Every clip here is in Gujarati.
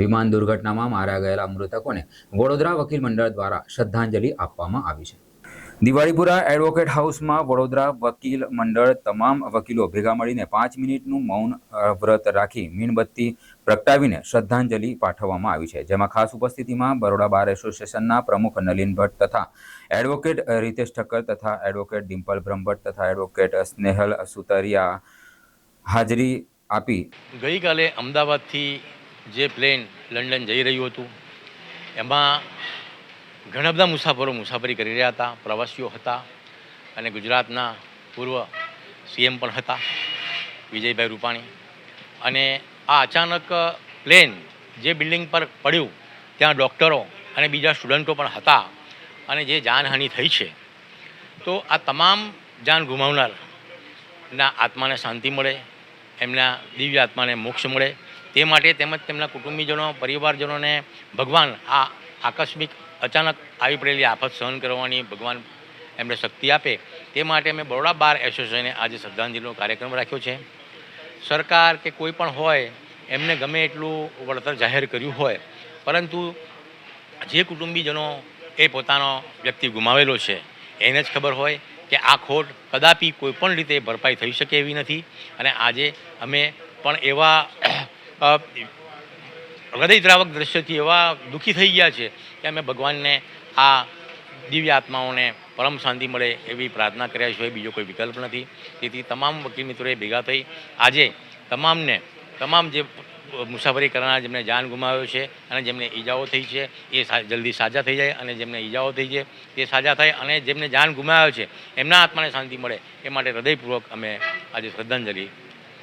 વિમાન દુર્ઘટનામાં માર્યા ગયેલા મૃતકોને વડોદરા વકીલ મંડળ દ્વારા શ્રદ્ધાંજલિ આપવામાં આવી છે. દિવાળીપુરા એડવોકેટ હાઉસમાં વડોદરા વકીલ મંડળ તમામ વકીલો ભેગા મળીને પાંચ મિનિટનું મૌન વ્રત રાખી મીણબત્તી પ્રગટાવીને શ્રદ્ધાંજલિ પાઠવવામાં આવી છે. જેમાં ખાસ ઉપસ્થિતિમાં બરોડા બાર એસોસિએશનના પ્રમુખ નલિન ભટ્ટ તથા એડવોકેટ રીતેશ ઠક્કર તથા એડવોકેટ ડિમ્પલ બ્રહ્મભટ્ટ તથા એડવોકેટ સ્નેહલ સુતરિયા હાજરી આપી. ગઈકાલે અમદાવાદથી જે પ્લેન લંડન જઈ રહ્યું હતું, એમાં ઘણા બધા મુસાફરો મુસાફરી કરી રહ્યા હતા, પ્રવાસીઓ હતા અને ગુજરાતના પૂર્વ સીએમ પણ હતા, વિજયભાઈ રૂપાણી. અને આ અચાનક પ્લેન જે બિલ્ડિંગ પર પડ્યું, ત્યાં ડૉક્ટરો અને બીજા સ્ટુડન્ટો પણ હતા અને જે જાનહાનિ થઈ છે, તો આ તમામ જાન ગુમાવનારના આત્માને શાંતિ મળે, એમના દિવ્ય આત્માને મોક્ષ મળે તે માટે તેમજ તેમના કુટુંબીજનો, પરિવારજનોને ભગવાન આ આકસ્મિક અચાનક આવી પડેલી આફત સહન કરવાની ભગવાન એમને શક્તિ આપે. તે માટે અમે બરોડા બાર એસોસિએશને આજે શ્રદ્ધાંજલિનો કાર્યક્રમ રાખ્યો છે. સરકાર કે કોઈ પણ હોય, એમને ગમે એટલું વળતર જાહેર કર્યું હોય, પરંતુ જે કુટુંબીજનો એ પોતાનો વ્યક્તિ ગુમાવેલો છે, એને જ ખબર હોય કે આ ખોટ કદાપી કોઈ પણ રીતે ભરપાઈ થઈ શકે એવી નથી. અને આજે અમે પણ એવા હૃદયદ્રાવક દ્રશ્યથી એવા દુઃખી થઈ ગયા છે કે અમે ભગવાનને આ દિવ્ય આત્માઓને પરમ શાંતિ મળે એવી પ્રાર્થના કર્યા સિવાય બીજો કોઈ વિકલ્પ નથી. તેથી તમામ વકીલ મિત્રોએ ભેગા થઈ આજે તમામને, તમામ જે મુસાફરી કરનાર જેમને જાન ગુમાવ્યો છે અને જેમને ઈજાઓ થઈ છે, એ જલ્દી સાજા થઈ જાય અને જેમને ઈજાઓ થઈ છે તે સાજા થાય અને જેમને જાન ગુમાવ્યો છે, એમના આત્માને શાંતિ મળે એ માટે હૃદયપૂર્વક અમે આજે શ્રદ્ધાંજલિ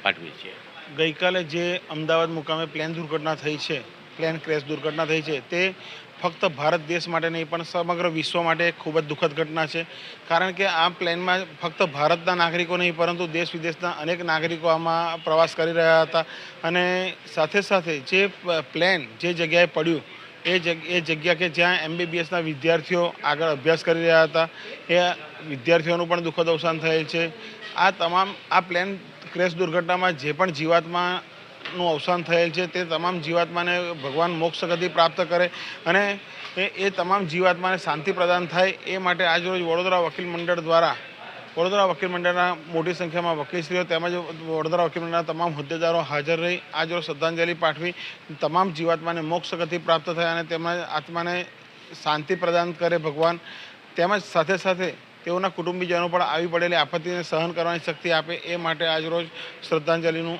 પાઠવીએ છીએ. ગઈકાલે જે અમદાવાદ મુકામે પ્લેન દુર્ઘટના થઈ છે પ્લેન ક્રેશ દુર્ઘટના થઈ છે, તે ફક્ત ભારત દેશ માટે નહીં, પણ સમગ્ર વિશ્વ માટે ખૂબ જ દુઃખદ ઘટના છે. કારણ કે આ પ્લેનમાં ફક્ત ભારતના નાગરિકો નહીં, પરંતુ દેશ વિદેશના અનેક નાગરિકો આમાં પ્રવાસ કરી રહ્યા હતા. અને સાથે સાથે જે પ્લેન જે જગ્યાએ પડ્યું, એ જગ, એ જગ્યા કે જ્યાં એમબીબીએસના વિદ્યાર્થીઓ આગળ અભ્યાસ કરી રહ્યા હતા, એ વિદ્યાર્થીઓનું પણ દુઃખદ અવસાન થયેલ છે. આ તમામ, આ પ્લેન ક્રેશ દુર્ઘટનામાં જે પણ જીવાત્માનું અવસાન થયેલ છે, તે તમામ જીવાત્માને ભગવાન મોક્ષ ગતિ પ્રાપ્ત કરે અને એ તમામ જીવાત્માને શાંતિ પ્રદાન થાય એ માટે આજરોજ વડોદરા વકીલ મંડળ દ્વારા, વડોદરા વકીલ મંડળના મોટી સંખ્યામાં વકીલશ્રીઓ તેમજ વડોદરા વકીલ મંડળના તમામ હોદ્દેદારો હાજર રહી આજરોજ શ્રદ્ધાંજલિ પાઠવી તમામ જીવાત્માને મોક્ષ ગતિ પ્રાપ્ત થાય અને તેમના આત્માને શાંતિ પ્રદાન કરે ભગવાન તેમજ સાથે સાથે તેઓના કુટુંબીજનો પણ આવી પડેલી આપત્તિને સહન કરવાની શક્તિ આપે એ માટે આજરોજ શ્રદ્ધાંજલિનું